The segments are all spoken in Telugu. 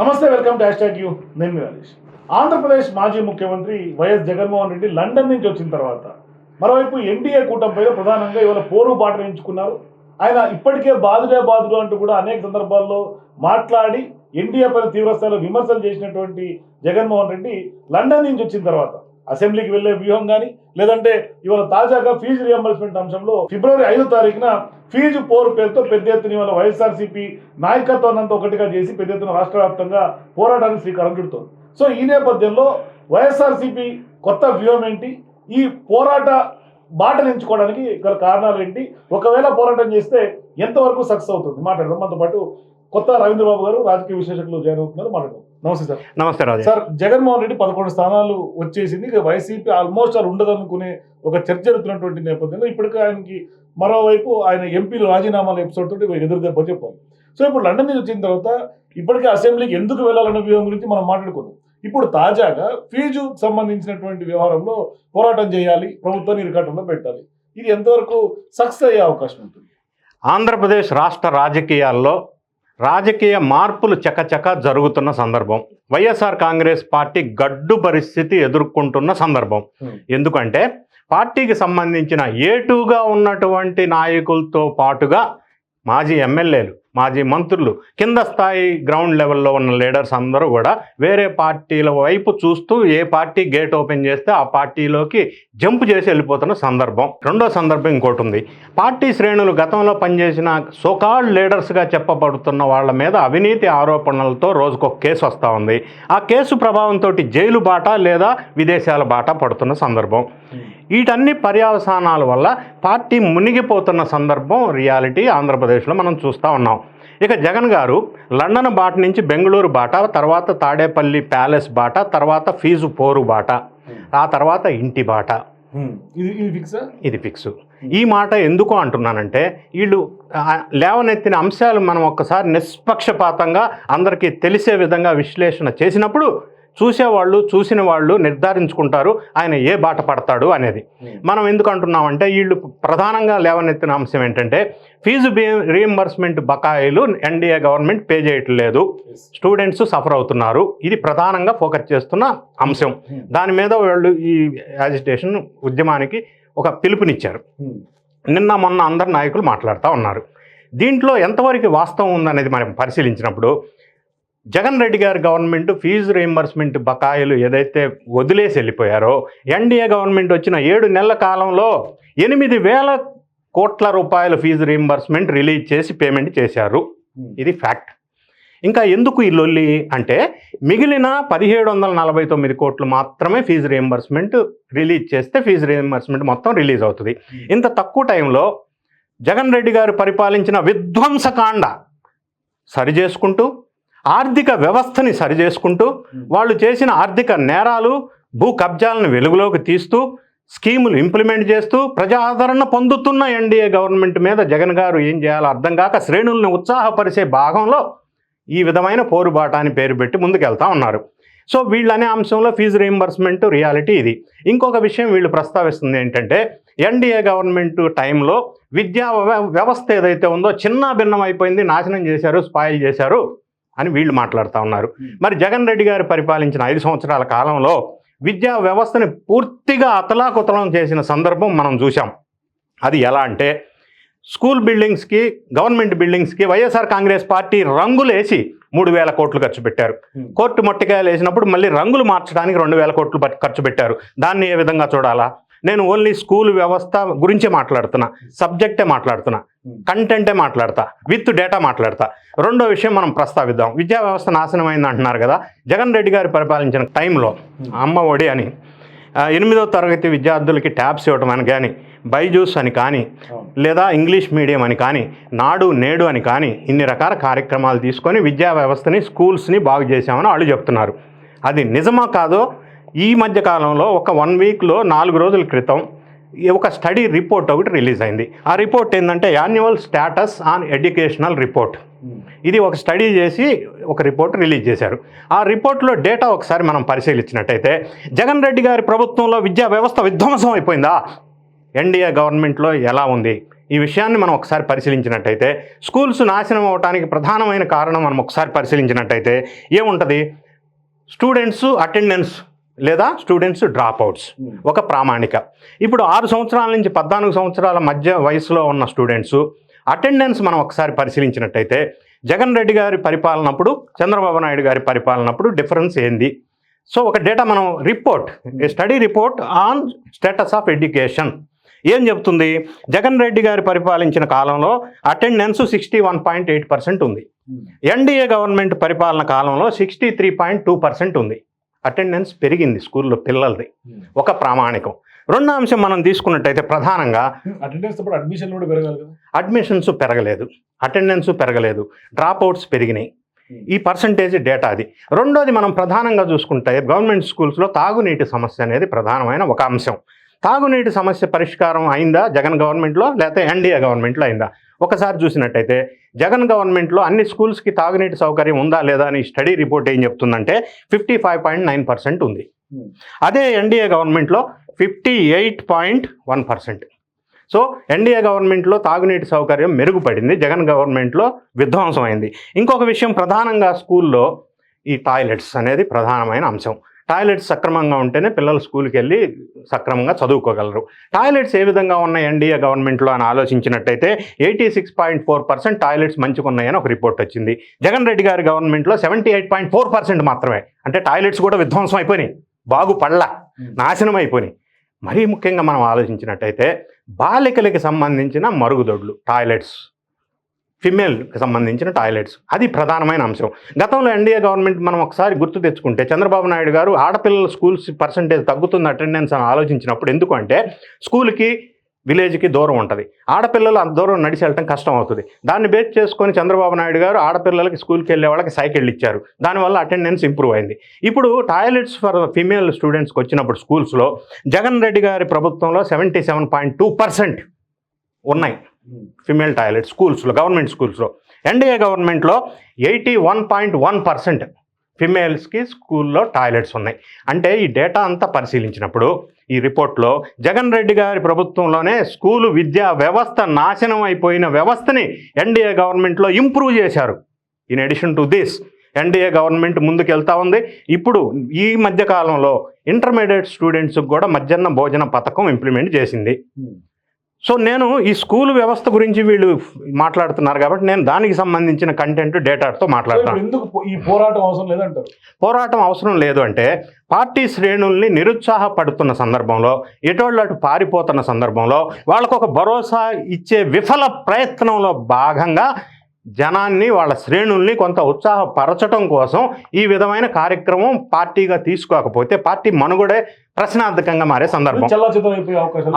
నమస్తే వెల్కమ్ టు హ్యాష్ యూ. నేను మీ రాజేష్. ఆంధ్రప్రదేశ్ మాజీ ముఖ్యమంత్రి వైఎస్ జగన్మోహన్ రెడ్డి లండన్ నుంచి వచ్చిన తర్వాత మరోవైపు ఎన్డీఏ కూటమిపై ప్రధానంగా ఇవాళ పోరు బాటలు ఎంచుకున్నారు ఆయన ఇప్పటికే బాధుడే బాధుడు అంటూ కూడా అనేక సందర్భాల్లో మాట్లాడి ఎన్డీఏ పైన తీవ్రస్థాయిలో విమర్శలు చేసినటువంటి జగన్మోహన్ రెడ్డి లండన్ నుంచి వచ్చిన తర్వాత అసెంబ్లీకి వెళ్ళే వ్యూహం కానీ లేదంటే ఇవాళ తాజాగా ఫీజు రియంబర్స్మెంట్ అంశంలో ఫిబ్రవరి ఐదో తారీఖున ఫీజు పోరు పేరుతో పెద్ద ఎత్తున ఇవాళ వైఎస్ఆర్సీపీ నాయకత్వాన్ని ఒకటిగా చేసి పెద్ద ఎత్తున రాష్ట్ర వ్యాప్తంగా పోరాటానికి శ్రీకారం చుడుతోంది. సో ఈ నేపథ్యంలో వైఎస్ఆర్సీపీ కొత్త వ్యూహం ఏంటి? ఈ పోరాట బాటలు ఎంచుకోవడానికి గల కారణాలు ఏంటి? ఒకవేళ పోరాటం చేస్తే ఎంతవరకు సక్సెస్ అవుతుంది? మాట్లాడదాం. మనతో పాటు కొత్త రవీంద్రబాబు గారు రాజకీయ విశ్లేషకులు జాయిన్ అవుతున్నారు. మాట్లాడదాం. నమస్తే సార్. నమస్తే రాజు సార్ జగన్మోహన్ రెడ్డి పదకొండు స్థానాలు వచ్చేసింది. ఇక వైసీపీ ఆల్మోస్ట్ అది ఉండదు అనుకునే ఒక చర్చ జరుగుతున్నటువంటి నేపథ్యంలో ఇప్పటికే ఆయనకి మరోవైపు ఆయన ఎంపీలు రాజీనామాల ఎపిసోడ్ తోటి ఎదురు దెబ్బ చెప్పాలి. సో ఇప్పుడు లండన్ నుంచి వచ్చిన తర్వాత ఇప్పటికే అసెంబ్లీకి ఎందుకు వెళ్ళాలన్న వ్యూహం గురించి మనం మాట్లాడుకున్నాం ఇప్పుడు తాజాగా ఫీజు సంబంధించినటువంటి వ్యవహారంలో పోరాటం చేయాలి ప్రభుత్వాన్ని ఇరకాటంలో పెట్టాలి. ఇది ఎంతవరకు సక్సెస్ అయ్యే అవకాశం ఉంటుంది? ఆంధ్రప్రదేశ్ రాష్ట్ర రాజకీయాల్లో రాజకీయ మార్పులు చకచక జరుగుతున్న సందర్భం. వైఎస్ఆర్ కాంగ్రెస్ పార్టీ గడ్డు పరిస్థితి ఎదుర్కొంటున్న సందర్భం. ఎందుకంటే పార్టీకి సంబంధించిన ఏటుగా ఉన్నటువంటి నాయకులతో పాటుగా మాజీ ఎమ్మెల్యేలు మాజీ మంత్రులు. కింద స్థాయి గ్రౌండ్ లెవెల్లో ఉన్న లీడర్స్ అందరూ కూడా వేరే పార్టీల వైపు చూస్తూ ఏ పార్టీ గేట్ ఓపెన్ చేస్తే ఆ పార్టీలోకి జంప్ చేసి వెళ్ళిపోతున్న సందర్భం. రెండో సందర్భం ఇంకోటి ఉంది. పార్టీ శ్రేణులు గతంలో పనిచేసిన సోకాల్డ్ లీడర్స్గా చెప్పబడుతున్న వాళ్ళ మీద అవినీతి ఆరోపణలతో రోజుకొక కేసు వస్తూ ఉంది. ఆ కేసు ప్రభావంతో జైలు బాట లేదా విదేశాల బాట పడుతున్న సందర్భం. వీటన్ని పర్యవసానాల వల్ల పార్టీ మునిగిపోతున్న సందర్భం రియాలిటీ ఆంధ్రప్రదేశ్లో మనం చూస్తూ ఉన్నాం. ఇక జగన్ గారు లండన్ బాట నుంచి బెంగళూరు బాట తర్వాత తాడేపల్లి ప్యాలెస్ బాట తర్వాత ఫీజు పోరు బాట ఆ తర్వాత ఇంటి బాట. ఇది ఇది ఫిక్సా ఫిక్స్ ఈ మాట ఎందుకు అంటున్నానంటే వీళ్ళు లేవనెత్తిన అంశాలు మనం ఒక్కసారి నిష్పక్షపాతంగా అందరికీ తెలిసే విధంగా విశ్లేషణ చేసినప్పుడు చూసేవాళ్ళు చూసిన వాళ్ళు నిర్ధారించుకుంటారు ఆయన ఏ బాట పడతాడు అనేది. మనం ఎందుకు అంటున్నామంటే వీళ్ళు ప్రధానంగా లేవనెత్తిన అంశం ఏంటంటే ఫీజు రీఎంబర్స్మెంట్ బకాయిలు ఎన్డీఏ గవర్నమెంట్ పే చేయట్లేదు. స్టూడెంట్స్ సఫర్ అవుతున్నారు. ఇది ప్రధానంగా ఫోకస్ చేస్తున్న అంశం. దాని మీద వాళ్ళు ఈ యాజిటేషన్ ఉద్యమానికి ఒక పిలుపునిచ్చారు. నిన్న మొన్న అందరు నాయకులు మాట్లాడుతూ ఉన్నారు. దీంట్లో ఎంతవరకు వాస్తవం ఉందనేది మనం పరిశీలించినప్పుడు జగన్ రెడ్డి గారి గవర్నమెంట్ ఫీజు రీయింబర్స్మెంట్ బకాయిలు ఏదైతే వదిలేసి వెళ్ళిపోయారో ఎన్డీఏ గవర్నమెంట్ వచ్చిన ఏడు నెలల కాలంలో ఎనిమిది వేల కోట్ల రూపాయల ఫీజు రీయింబర్స్మెంట్ రిలీజ్ చేసి పేమెంట్ చేశారు. ఇది ఫ్యాక్ట్ ఇంకా ఎందుకు ఈ లొల్లి అంటే మిగిలిన పదిహేడు వందల నలభై తొమ్మిది కోట్లు మాత్రమే ఫీజు రీఎంబర్స్మెంట్ రిలీజ్ చేస్తే ఫీజు రీఎంబర్స్మెంట్ మొత్తం రిలీజ్ అవుతుంది. ఇంత తక్కువ టైంలో జగన్ రెడ్డి గారు పరిపాలించిన విధ్వంసకాండ సరి చేసుకుంటూ ఆర్థిక వ్యవస్థని సరి చేసుకుంటూ వాళ్ళు చేసిన ఆర్థిక నేరాలు భూ కబ్జాలను వెలుగులోకి తీస్తూ స్కీములు ఇంప్లిమెంట్ చేస్తూ ప్రజాదరణ పొందుతున్న ఎన్డీఏ గవర్నమెంట్ మీద జగన్ గారు ఏం చేయాలో అర్థం కాక శ్రేణుల్ని ఉత్సాహపరిచే భాగంలో ఈ విధమైన పోరుబాట అని పేరు పెట్టి ముందుకెళ్తా ఉన్నారు. సో వీళ్ళనే అంశంలో ఫీజు రీయింబర్స్మెంట్ రియాలిటీ ఇది. ఇంకొక విషయం వీళ్ళు ప్రస్తావిస్తుంది ఏంటంటే ఎన్డీఏ గవర్నమెంట్ టైంలో విద్యా వ్యవస్థ ఏదైతే ఉందో చిన్న భిన్నం అయిపోయింది నాశనం చేశారు స్పాయిల్ చేశారు. అని వీళ్ళు మాట్లాడుతూ ఉన్నారు. మరి జగన్ రెడ్డి గారు పరిపాలించిన ఐదు సంవత్సరాల కాలంలో విద్యా వ్యవస్థని పూర్తిగా అతలాకుతలం చేసిన సందర్భం మనం చూసాం అది ఎలా అంటే స్కూల్ బిల్డింగ్స్కి గవర్నమెంట్ బిల్డింగ్స్కి వైఎస్ఆర్ కాంగ్రెస్ పార్టీ రంగులేసి మూడు వేల కోట్లు ఖర్చు పెట్టారు. కోర్టు మొట్టికాయలు వేసినప్పుడు మళ్ళీ రంగులు మార్చడానికి రెండు వేల కోట్లు ఖర్చు పెట్టారు. దాన్ని ఏ విధంగా చూడాలా? నేను ఓన్లీ స్కూల్ వ్యవస్థ గురించే మాట్లాడుతున్నా సబ్జెక్టే మాట్లాడుతున్నా. కంటెంటే మాట్లాడతా విత్ డేటా మాట్లాడతా. రెండో విషయం మనం ప్రస్తావిద్దాం. విద్యా వ్యవస్థ నాశనం అయింది అంటున్నారు కదా జగన్ రెడ్డి గారు పరిపాలించిన టైంలో అమ్మ ఒడి అని ఎనిమిదో తరగతి విద్యార్థులకి ట్యాబ్స్ ఇవ్వడం అని కానీ బైజూస్ అని కానీ లేదా ఇంగ్లీష్ మీడియం అని కానీ నాడు నేడు అని కానీ ఇన్ని రకాల కార్యక్రమాలు తీసుకొని విద్యా వ్యవస్థని స్కూల్స్ని బాగు చేశామని వాళ్ళు చెప్తున్నారు. అది నిజమా కాదో ఈ మధ్య కాలంలో ఒక వన్ వీక్లో నాలుగు రోజుల క్రితం ఒక స్టడీ రిపోర్ట్ ఒకటి రిలీజ్ అయింది. ఆ రిపోర్ట్ ఏంటంటే annual status on educational report. ఇది ఒక స్టడీ చేసి ఒక రిపోర్ట్ రిలీజ్ చేశారు. ఆ రిపోర్ట్లో డేటా ఒకసారి మనం పరిశీలించినట్టయితే జగన్ రెడ్డి గారి ప్రభుత్వంలో విద్యా వ్యవస్థ విధ్వంసం అయిపోయిందా? ఎన్డీఏ గవర్నమెంట్లో ఎలా ఉంది? ఈ విషయాన్ని మనం ఒకసారి పరిశీలించినట్టయితే స్కూల్స్ నాశనం అవడానికి ప్రధానమైన కారణం మనం ఒకసారి పరిశీలించినట్టయితే ఏముంటుంది? స్టూడెంట్స్ అటెండెన్స్ లేదా స్టూడెంట్స్ డ్రాప్ అవుట్స్ ఒక ప్రామాణిక. ఇప్పుడు ఆరు సంవత్సరాల నుంచి పద్నాలుగు సంవత్సరాల మధ్య వయసులో ఉన్న స్టూడెంట్స్ అటెండెన్స్ మనం ఒకసారి పరిశీలించినట్టయితే జగన్ రెడ్డి గారి పరిపాలనప్పుడు చంద్రబాబు నాయుడు గారి పరిపాలనప్పుడు డిఫరెన్స్ ఏంది? సో ఒక డేటా మనం report study report on status of education ఏం చెప్తుంది? జగన్ రెడ్డి గారి పరిపాలించిన కాలంలో attendance sixty one point eight percent ఉంది ఎన్డీఏ గవర్నమెంట్ పరిపాలన కాలంలో sixty three point two percent ఉంది. అటెండెన్స్ పెరిగింది స్కూల్లో పిల్లలది. ఒక ప్రామాణికం. రెండో అంశం మనం తీసుకున్నట్టయితే ప్రధానంగా అటెండెన్స్ అడ్మిషన్ కూడా పెరగాలి అడ్మిషన్స్ పెరగలేదు. అటెండెన్స్ పెరగలేదు. డ్రాప్ అవుట్స్ పెరిగినాయి. ఈ పర్సంటేజ్ డేటా అది. రెండోది మనం ప్రధానంగా చూసుకుంటే గవర్నమెంట్ స్కూల్స్లో తాగునీటి సమస్య అనేది ప్రధానమైన ఒక అంశం. తాగునీటి సమస్య పరిష్కారం అయిందా జగన్ గవర్నమెంట్లో లేకపోతే ఎన్డీఏ గవర్నమెంట్లో అయిందా? ఒకసారి చూసినట్టయితే జగన్ గవర్నమెంట్లో అన్ని స్కూల్స్కి తాగునీటి సౌకర్యం ఉందా లేదా అని స్టడీ రిపోర్ట్ ఏం చెప్తుందంటే fifty five point nine percent ఉంది. అదే ఎన్డీఏ గవర్నమెంట్లో fifty eight point one percent. So NDA గవర్నమెంట్లో తాగునీటి సౌకర్యం మెరుగుపడింది జగన్ గవర్నమెంట్లో విధ్వంసం అయింది ఇంకొక విషయం ప్రధానంగా స్కూల్లో ఈ టాయిలెట్స్ అనేది ప్రధానమైన అంశం. టాయిలెట్స్ సక్రమంగా ఉంటేనే పిల్లలు స్కూల్కి వెళ్ళి సక్రమంగా చదువుకోగలరు. టాయిలెట్స్ ఏ విధంగా ఉన్నాయి ఎన్డీఏ గవర్నమెంట్లో అని ఆలోచించినట్టయితే eighty six point four percent toilets మంచిగా ఉన్నాయని ఒక రిపోర్ట్ వచ్చింది. జగన్ రెడ్డి గారి గవర్నమెంట్లో seventy eight point four percent మాత్రమే. అంటే టాయిలెట్స్ కూడా విధ్వంసం అయిపోయినాయి. బాగుపడలా నాశనం అయిపోయినాయి. మరీ ముఖ్యంగా మనం ఆలోచించినట్టయితే బాలికలకి సంబంధించిన మరుగుదొడ్లు టాయిలెట్స్ ఫిమేల్కి సంబంధించిన టాయిలెట్స్. అది ప్రధానమైన అంశం. గతంలో ఎన్డీఏ గవర్నమెంట్ మనం ఒకసారి గుర్తు తెచ్చుకుంటే చంద్రబాబు నాయుడు గారు ఆడపిల్లల స్కూల్స్ పర్సంటేజ్ తగ్గుతుంది అటెండెన్స్ అని ఆలోచించినప్పుడు ఎందుకంటే స్కూల్కి విలేజ్కి దూరం ఉంటుంది. ఆడపిల్లలు అంత దూరం నడిచి వెళ్ళటం కష్టం అవుతుంది. దాన్ని బేస్ చేసుకొని చంద్రబాబు నాయుడు గారు ఆడపిల్లలకి స్కూల్కి వెళ్ళే వాళ్ళకి సైకిల్ ఇచ్చారు. దానివల్ల అటెండెన్స్ ఇంప్రూవ్ అయింది. ఇప్పుడు టాయిలెట్స్ ఫర్ ఫిమేల్ స్టూడెంట్స్కి వచ్చినప్పుడు స్కూల్స్లో జగన్ రెడ్డి గారి ప్రభుత్వంలో seventy seven point two percent ఉన్నాయి. ఫిమేల్ టాయిలెట్ స్కూల్స్లో గవర్నమెంట్ స్కూల్స్లో ఎన్డీఏ గవర్నమెంట్లో eighty one point one percent ఫిమేల్స్కి స్కూల్లో టాయిలెట్స్ ఉన్నాయి. అంటే ఈ డేటా అంతా పరిశీలించినప్పుడు ఈ రిపోర్ట్లో జగన్ రెడ్డి గారి ప్రభుత్వంలోనే స్కూలు విద్యా వ్యవస్థ నాశనం అయిపోయిన వ్యవస్థని ఎన్డీఏ గవర్నమెంట్లో ఇంప్రూవ్ చేశారు. In addition to this NDA government ముందుకెళ్తా ఉంది. ఇప్పుడు ఈ మధ్య కాలంలో ఇంటర్మీడియట్ స్టూడెంట్స్కి కూడా మధ్యాహ్న భోజన పథకం ఇంప్లిమెంట్ చేసింది. Hmm. సో నేను ఈ స్కూల్ వ్యవస్థ గురించి వీళ్ళు మాట్లాడుతున్నారు కాబట్టి నేను దానికి సంబంధించిన కంటెంట్ డేటాతో మాట్లాడతాను. ఎందుకు ఈ పోరాటం అవసరం లేదంటారు? పోరాటం అవసరం లేదు అంటే పార్టీ శ్రేణుల్ని నిరుత్సాహపడుతున్న సందర్భంలో ఎటోళ్ళు అటు పారిపోతున్న సందర్భంలో వాళ్ళకు ఒక భరోసా ఇచ్చే విఫల ప్రయత్నంలో భాగంగా జనాన్ని వాళ్ళ శ్రేణుల్ని కొంత ఉత్సాహపరచడం కోసం ఈ విధమైన కార్యక్రమం పార్టీగా తీసుకోకపోతే పార్టీ మనుగడే ప్రశ్నార్థకంగా మారే సందర్భం.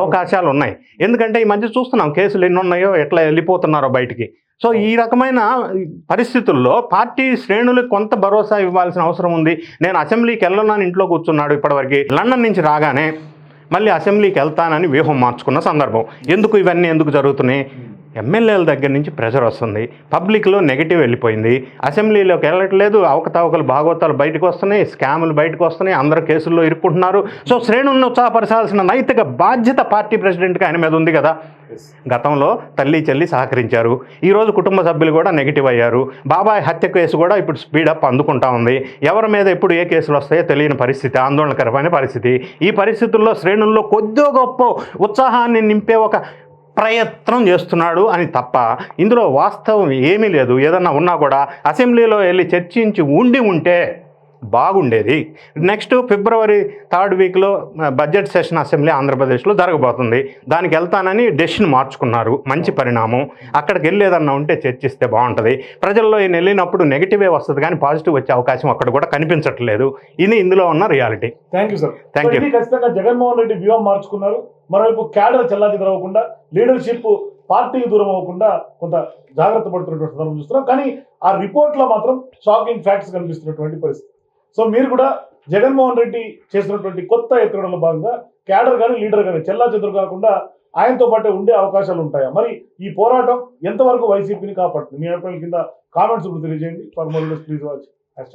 అవకాశాలు ఉన్నాయి. ఎందుకంటే ఈ మధ్య చూస్తున్నాం కేసులు ఎన్ని ఉన్నాయో ఎట్లా వెళ్ళిపోతున్నారో బయటికి. సో ఈ రకమైన పరిస్థితుల్లో పార్టీ శ్రేణులకు కొంత భరోసా ఇవ్వాల్సిన అవసరం ఉంది. నేను అసెంబ్లీకి వెళ్ళనని ఇంట్లో కూర్చున్నాడు ఇప్పటివరకు. లండన్ నుంచి రాగానే మళ్ళీ అసెంబ్లీకి వెళ్తానని వ్యూహం మార్చుకున్న సందర్భం. ఎందుకు ఇవన్నీ ఎందుకు జరుగుతున్నాయి? ఎమ్మెల్యేల దగ్గర నుంచి ప్రెషర్ వస్తుంది. పబ్లిక్లో నెగిటివ్ వెళ్ళిపోయింది. అసెంబ్లీలోకి వెళ్ళట్లేదు. అవకతవకలు భాగవతాలు బయటకు వస్తున్నాయి. స్కాములు బయటకు వస్తున్నాయి. అందరు కేసుల్లో ఇరుక్కుంటున్నారు. సో శ్రేణులను ఉత్సాహపరచాల్సిన నైతిక బాధ్యత పార్టీ ప్రెసిడెంట్కి ఆయన మీద ఉంది కదా? గతంలో తల్లి చెల్లి సహకరించారు. ఈరోజు కుటుంబ సభ్యులు కూడా నెగిటివ్ అయ్యారు. బాబాయ్ హత్య కేసు కూడా ఇప్పుడు స్పీడప్ అందుకుంటా ఉంది. ఎవరి మీద ఎప్పుడు ఏ కేసులు వస్తాయో తెలియని పరిస్థితి ఆందోళనకరమైన పరిస్థితి. ఈ పరిస్థితుల్లో శ్రేణుల్లో కొద్దో గొప్ప ఉత్సాహాన్ని నింపే ఒక ప్రయత్నం చేస్తున్నాడు అని తప్ప ఇందులో వాస్తవం ఏమీ లేదు. ఏదన్నా ఉన్నా కూడా అసెంబ్లీలో వెళ్ళి చర్చించి ఉండి ఉంటే బాగుండేది. నెక్స్ట్ ఫిబ్రవరి థర్డ్ వీక్లో బడ్జెట్ సెషన్ అసెంబ్లీ ఆంధ్రప్రదేశ్లో జరగబోతుంది. దానికి వెళ్తానని డెసిషన్ మార్చుకున్నారు. మంచి పరిణామం. అక్కడికి వెళ్ళేదన్నా ఉంటే చర్చిస్తే బాగుంటుంది. ప్రజల్లో ఈయన వెళ్ళినప్పుడు నెగిటివే వస్తుంది కానీ పాజిటివ్ వచ్చే అవకాశం అక్కడ కూడా కనిపించట్లేదు. ఇది ఇందులో ఉన్న reality. Thank you sir. you. ఇది ఖచ్చితంగా జగన్మోహన్ రెడ్డి వ్యూహం మార్చుకున్నారు. మరోవైపు క్యాడర్ చెల్లాచెదర అవ్వకుండా లీడర్షిప్ పార్టీకి దూరం అవ్వకుండా కొంత జాగ్రత్త పడుతున్నటువంటి సందర్భం చూస్తున్నాం. కానీ ఆ రిపోర్ట్లో మాత్రం షాకింగ్ ఫ్యాక్ట్స్ కనిపిస్తున్నటువంటి పరిస్థితి. సో మీరు కూడా జగన్మోహన్ రెడ్డి చేసినటువంటి కొత్త ఎత్తుగడలో భాగంగా క్యాడర్ కానీ లీడర్ కానీ చెల్లా చెదురు కాకుండా ఆయనతో పాటే ఉండే అవకాశాలు ఉంటాయా? మరి ఈ పోరాటం ఎంతవరకు వైసీపీని కాపాడుతుంది? మీ అభిప్రాయం కింద కామెంట్స్ తెలియజేయండి. For more please watch hash